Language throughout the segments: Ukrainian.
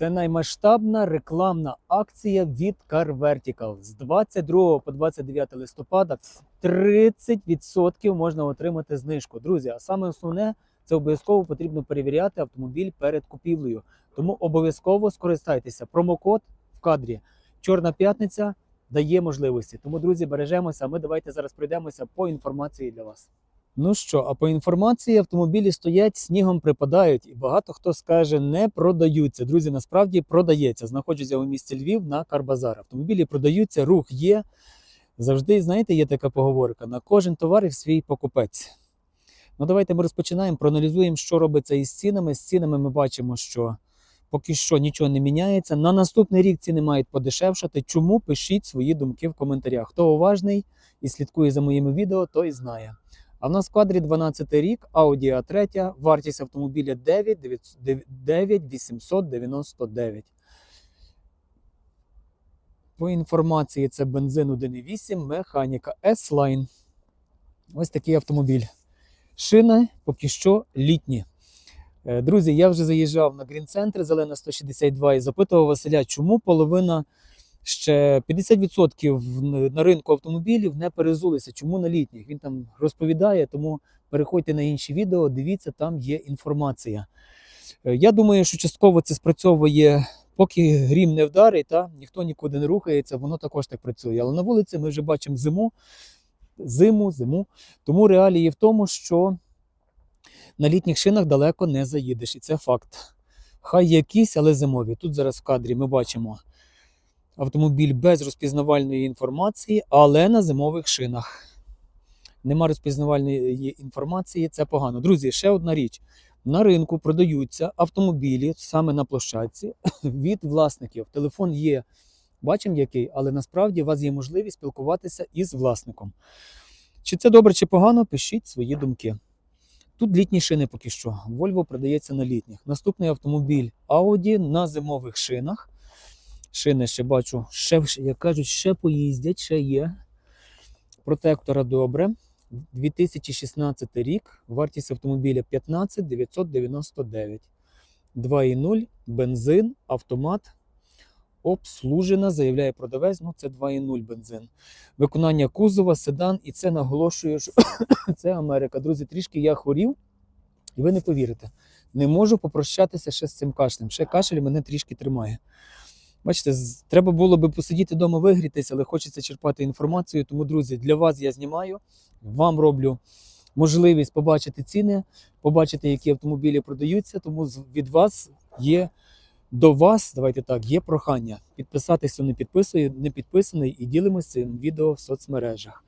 Це наймасштабна рекламна акція від Car Vertical. З 22 по 29 листопада 30% можна отримати знижку. Друзі, а саме основне це обов'язково потрібно перевіряти автомобіль перед купівлею. Тому обов'язково скористайтеся. Промокод в кадрі Чорна п'ятниця дає можливості. Тому, друзі, бережемося. Ми давайте зараз пройдемося по інформації для вас. Ну що, а по інформації автомобілі стоять, снігом припадають, і багато хто скаже, не продаються. Друзі, насправді продається. Знаходжуся у місті Львів на Карбазар. Автомобілі продаються, рух є. Завжди, знаєте, є така поговорка: на кожен товар і свій покупець. Ну, давайте ми розпочинаємо, проаналізуємо, що робиться із цінами. З цінами ми бачимо, що поки що нічого не міняється. На наступний рік ціни мають подешевшати. Чому? Пишіть свої думки в коментарях. Хто уважний і слідкує за моїми відео, той знає. А в нас в кадрі 12 рік, Audi A3, вартість автомобіля 9 899. По інформації, це бензин 1,8, механіка S-Line. Ось такий автомобіль. Шини поки що літні. Е, Друзі, я вже заїжджав на Green Center Зелена 162 і запитував Василя, чому половина ще 50% на ринку автомобілів не перезулися. Чому на літніх? Він там розповідає, тому переходьте на інші відео, дивіться, там є інформація. Е, Я думаю, що частково це спрацьовує, поки грім не вдарить, та ніхто нікуди не рухається, воно також так працює. Але на вулиці ми вже бачимо зиму, зиму, зиму. Тому реалії в тому, що на літніх шинах далеко не заїдеш, і це факт. Хай якісь, але зимові. Тут зараз в кадрі ми бачимо автомобіль без розпізнавальної інформації, але на зимових шинах. Нема розпізнавальної інформації, це погано. Друзі, ще одна річ. На ринку продаються автомобілі саме на площадці від власників. Телефон є, бачимо який, але насправді у вас є можливість спілкуватися із власником. Чи це добре, чи погано, пишіть свої думки. Тут літні шини поки що. Volvo продається на літніх. Наступний автомобіль Audi на зимових шинах. Шини ще бачу, ще, як кажуть, ще поїздять, ще є. Протектора добре. 2016 рік. Вартість автомобіля 15 999. 2,0, бензин, автомат. Обслужена, заявляє продавець. Ну, це 2,0 бензин. Виконання кузова, седан, і це наголошую, що це Америка. Друзі, трішки я хворів, і ви не повірите. Не можу попрощатися ще з цим кашлем. Ще кашель мене трішки тримає. Бачите, треба було би посидіти вдома, вигрітися, але хочеться черпати інформацію. Тому, друзі, для вас я знімаю, вам роблю можливість побачити ціни, побачити, які автомобілі продаються. Тому від вас є до вас, давайте так, є прохання підписатися, не підписує, не підписаний, і ділимося цим відео в соцмережах.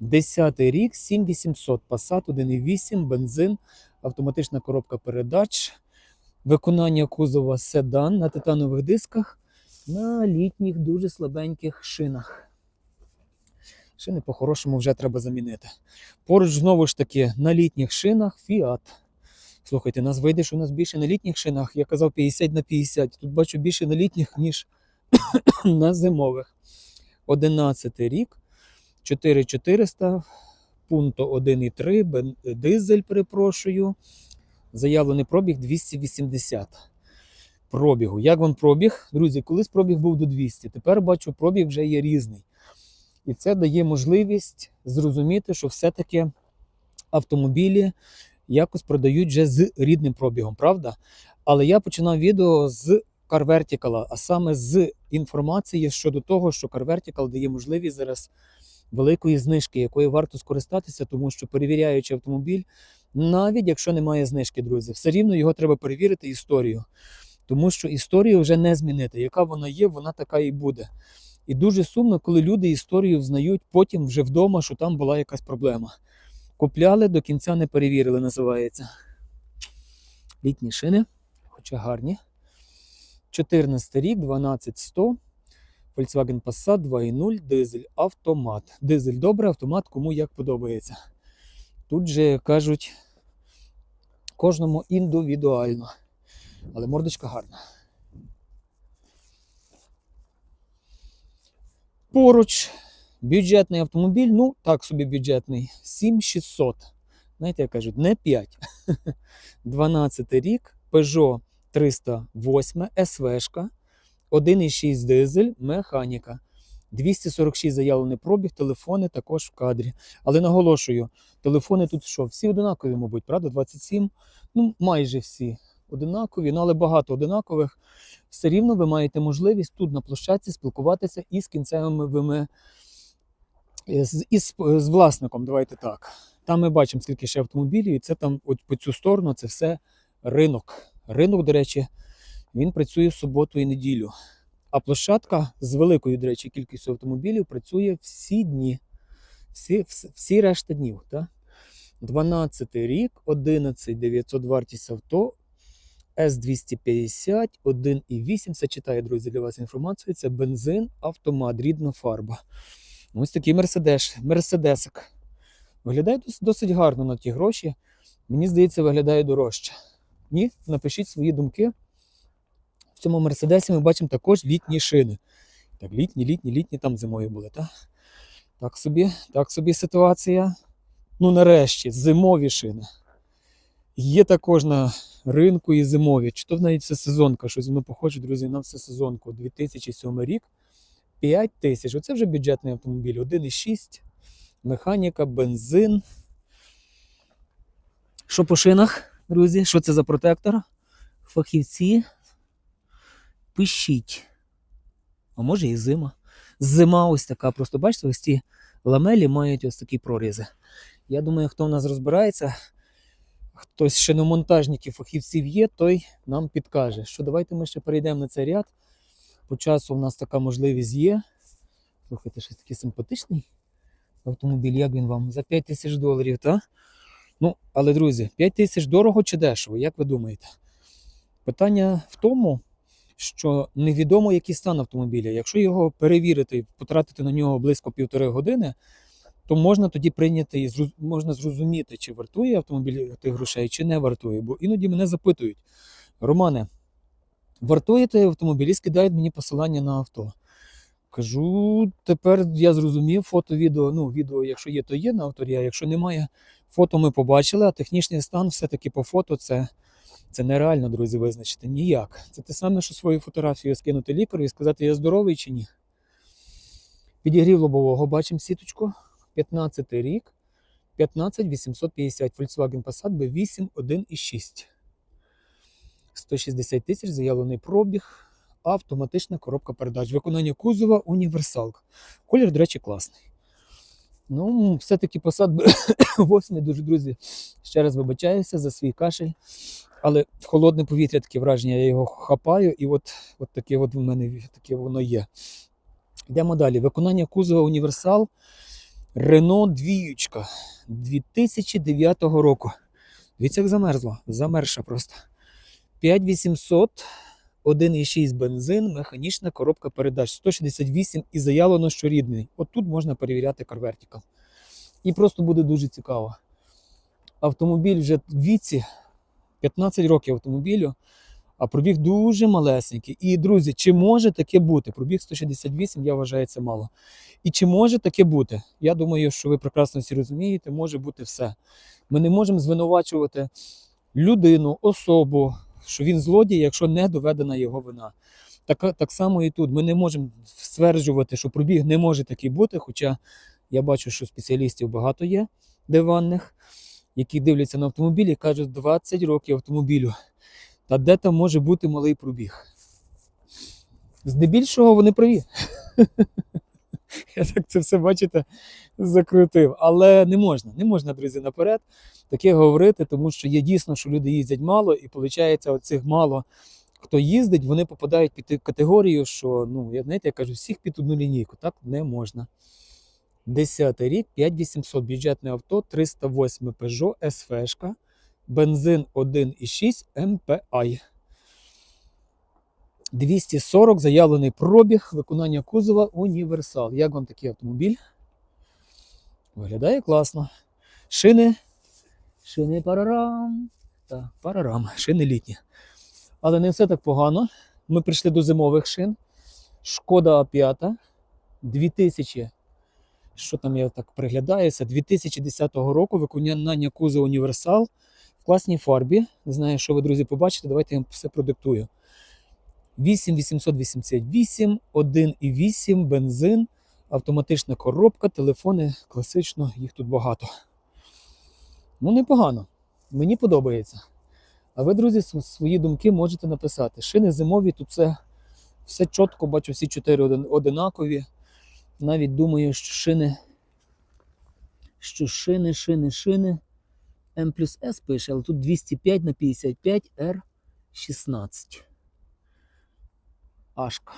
Десятий рік, 7800, Passat 1,8, бензин, автоматична коробка передач, виконання кузова седан на титанових дисках на літніх дуже слабеньких шинах. Шини по-хорошому вже треба замінити. Поруч знову ж таки на літніх шинах Fiat. Слухайте, нас вийде, що у нас більше на літніх шинах. Я казав 50 на 50. Тут бачу більше на літніх, ніж на зимових. 11 рік, 4400, пункто 1,3, дизель, перепрошую. Заявлений пробіг 280 пробігу. Як вам пробіг? Друзі, колись пробіг був до 200, тепер бачу, пробіг вже є різний. І це дає можливість зрозуміти, що все-таки автомобілі якось продають вже з рідним пробігом, правда? Але я починав відео з Car Vertical, а саме з інформації щодо того, що Car Vertical дає можливість зараз великої знижки, якою варто скористатися, тому що перевіряючи автомобіль, навіть якщо немає знижки, друзі, все рівно його треба перевірити історію. Тому що історію вже не змінити. Яка вона є, вона така і буде. І дуже сумно, коли люди історію взнають потім вже вдома, що там була якась проблема. Купляли, до кінця не перевірили, називається. Літні шини, хоча гарні. 14 рік, 12100. Volkswagen Passat 2.0, дизель, автомат. Дизель добре, автомат кому як подобається. Тут же кажуть, кожному індивідуально. Але мордочка гарна. Поруч бюджетний автомобіль, ну так собі бюджетний, 7600. Знаєте, як кажуть, не 5. 12 рік, Peugeot 308 СВшка, 1,6 дизель, механіка. 246 заявлений пробіг, телефони також в кадрі. Але наголошую, телефони тут що? Всі одинакові, мабуть, правда? 27, ну майже всі одинакові, ну але багато одинакових. Все рівно ви маєте можливість тут на площадці спілкуватися із кінцевими вими, е, із, з власником. Давайте так. Там ми бачимо, скільки ще автомобілів, і це там от по цю сторону це все ринок. Ринок, до речі, він працює в суботу і неділю. А площадка з великою, до речі, кількістю автомобілів працює всі дні. Всі, всі решта днів. Так? 12 рік, 11 900 вартість авто, С250, 1,8. Це читаю, друзі, для вас інформацію. Це бензин, автомат, рідна фарба. Ось такий мерседес, мерседесик. Виглядає досить гарно на ті гроші. Мені здається, виглядає дорожче. Ні? Напишіть свої думки. В цьому мерседесі ми бачимо також літні шини. Так, літні, літні, літні там зимою були, так? Так собі, так собі ситуація. Ну, нарешті, зимові шини. Є також на ринку і зимові. Чи то навіть це сезонка, щось воно похоже, друзі, на все сезонку. 2007 рік. 5 тисяч. Оце вже бюджетний автомобіль. 1,6, механіка, бензин. Що по шинах, друзі? Що це за протектор? Фахівці. Пишіть. А може і зима. Зима ось така. Просто бачите, ось ці ламелі мають ось такі прорізи. Я думаю, хто в нас розбирається, хтось ще на монтажників фахівців є, той нам підкаже. Що давайте ми ще перейдемо на цей ряд. По часу в нас така можливість є. Слухайте, щось такий симпатичний автомобіль, як він вам? За 5 тисяч доларів, так? Ну, але, друзі, 5 тисяч дорого чи дешево, як ви думаєте? Питання в тому, що невідомо, який стан автомобіля. Якщо його перевірити і потратити на нього близько півтори години, то можна тоді прийняти і можна зрозуміти, чи вартує автомобіль тих грошей, чи не вартує. Бо іноді мене запитують: Романе, вартує той автомобіль і скидають мені посилання на авто. Кажу, тепер я зрозумів фото, відео. Ну, відео, якщо є, то є на авторі, а якщо немає, фото ми побачили, а технічний стан все-таки по фото це, це нереально, друзі, визначити. Ніяк. Це те саме, що свою фотографію скинути лікарю і сказати, я здоровий чи ні. Підігрів лобового, бачимо сіточку. 15 рік, 15 850 Volkswagen Passat B8 1,6. 160 тисяч, заявлений пробіг, автоматична коробка передач. Виконання кузова універсалка. Колір, до речі, класний. Ну, все-таки Passat B8, дуже друзі. Ще раз вибачаюся за свій кашель. Але холодне повітря таке враження, я його хапаю, і от, от таке от в мене таке воно є. Йдемо далі. Виконання кузова універсал. Рено двіючка 2009 року. Дивіться, як замерзло. Замерша просто. 5800, 1,6 бензин, механічна коробка передач. 168 і заявлено, що рідний. От тут можна перевіряти Vertical. І просто буде дуже цікаво. Автомобіль вже в віці 15 років автомобілю, а пробіг дуже малесенький. І, друзі, чи може таке бути? Пробіг 168, я вважаю, це мало. І чи може таке бути? Я думаю, що ви прекрасно всі розумієте, може бути все. Ми не можемо звинувачувати людину, особу, що він злодій, якщо не доведена його вина. Так, так само і тут. Ми не можемо стверджувати, що пробіг не може такий бути, хоча я бачу, що спеціалістів багато є диванних, які дивляться на автомобіль і кажуть, 20 років автомобілю. Та де там може бути малий пробіг? Здебільшого вони праві. Я так це все, бачите, закрутив. Але не можна, не можна, друзі, наперед таке говорити, тому що є дійсно, що люди їздять мало, і виходить, оцих мало хто їздить, вони попадають під категорію, що, ну, я знаєте, я кажу, всіх під одну лінійку. Так не можна. 10 рік, 5800 бюджетне авто, 308 Peugeot, SV, бензин 1,6 MPI. 240 заявлений пробіг, виконання кузова універсал. Як вам такий автомобіль? Виглядає класно. Шини. Шини парарам. Так, парарам. Шини літні. Але не все так погано. Ми прийшли до зимових шин. Шкода А5. 2000. Що там я так приглядаюся? 2010 року виконання кузова універсал. Класній фарбі. Не знаю, що ви, друзі, побачите. Давайте я вам все продиктую. 8888, 1,8, бензин, автоматична коробка, телефони класично, їх тут багато. Ну, непогано. Мені подобається. А ви, друзі, свої думки можете написати. Шини зимові, тут все, все чітко, бачу, всі чотири одинакові. Навіть думаю, що шини, що шини, шини, шини. М плюс С пише, але тут 205 на 55 R16. Ашка.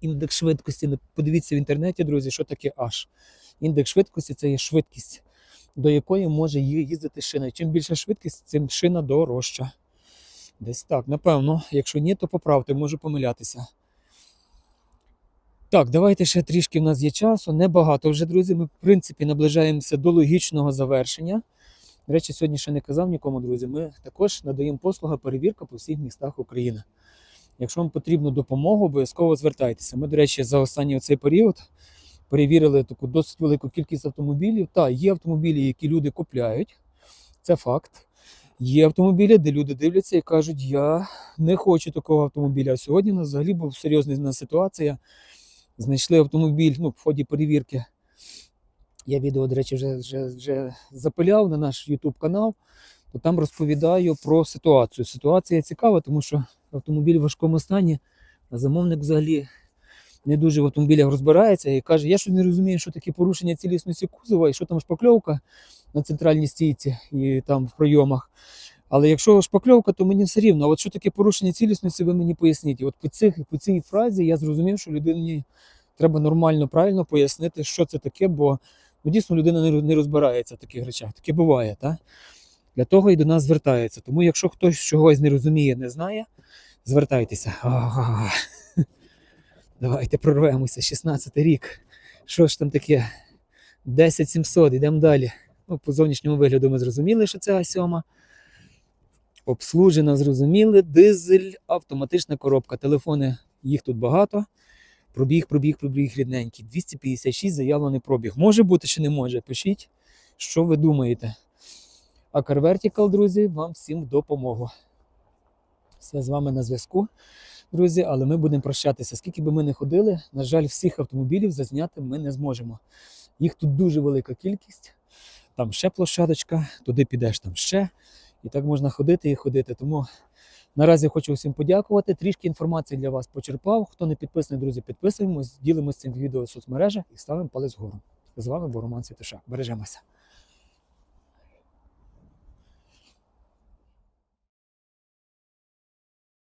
Індекс швидкості. Подивіться в інтернеті, друзі, що таке Аш. Індекс швидкості це є швидкість, до якої може їздити шина. Чим більша швидкість, тим шина дорожча. Десь так, напевно. Якщо ні, то поправте, можу помилятися. Так, давайте ще трішки в нас є часу. Небагато вже, друзі. Ми, в принципі, наближаємося до логічного завершення. До речі, сьогодні ще не казав нікому, друзі. Ми також надаємо послуга перевірка по всіх містах України. Якщо вам потрібна допомога, обов'язково звертайтеся. Ми, до речі, за останній цей період перевірили таку досить велику кількість автомобілів. Та є автомобілі, які люди купляють. Це факт. Є автомобілі, де люди дивляться і кажуть, я не хочу такого автомобіля. А сьогодні у нас взагалі була серйозна ситуація. Знайшли автомобіль ну, в ході перевірки. Я відео, до речі, вже, вже, вже запиляв на наш YouTube канал, то там розповідаю про ситуацію. Ситуація цікава, тому що автомобіль в важкому стані, а замовник взагалі не дуже в автомобілях розбирається і каже: я щось не розумію, що таке порушення цілісності кузова і що там шпакльовка на центральній стійці і там в пройомах. Але якщо шпакльовка, то мені все рівно. А от що таке порушення цілісності, ви мені поясніть. І от по, цих, по цій фразі я зрозумів, що людині треба нормально, правильно пояснити, що це таке, бо ну, дійсно людина не, розбирається в таких речах. Таке буває, так? Для того і до нас звертається. Тому якщо хтось чогось не розуміє, не знає, звертайтеся. Ага. Давайте прорвемося. 16 й рік. Що ж там таке? 10700, йдемо далі. Ну, по зовнішньому вигляду ми зрозуміли, що це А7. Обслужена, зрозуміли. Дизель, автоматична коробка. Телефони, їх тут багато. Пробіг, пробіг, пробіг рідненький. 256 заявлений пробіг. Може бути чи не може? Пишіть, що ви думаєте. А Car Vertical, друзі, вам всім допомогу. Все з вами на зв'язку, друзі, але ми будемо прощатися. Скільки би ми не ходили, на жаль, всіх автомобілів зазняти ми не зможемо. Їх тут дуже велика кількість. Там ще площадочка, туди підеш, там ще. І так можна ходити і ходити. Тому наразі хочу всім подякувати. Трішки інформації для вас почерпав. Хто не підписаний, друзі, підписуємось, ділимося цим відео в соцмережах і ставимо палець вгору. З вами був Роман Світиша. Бережемося.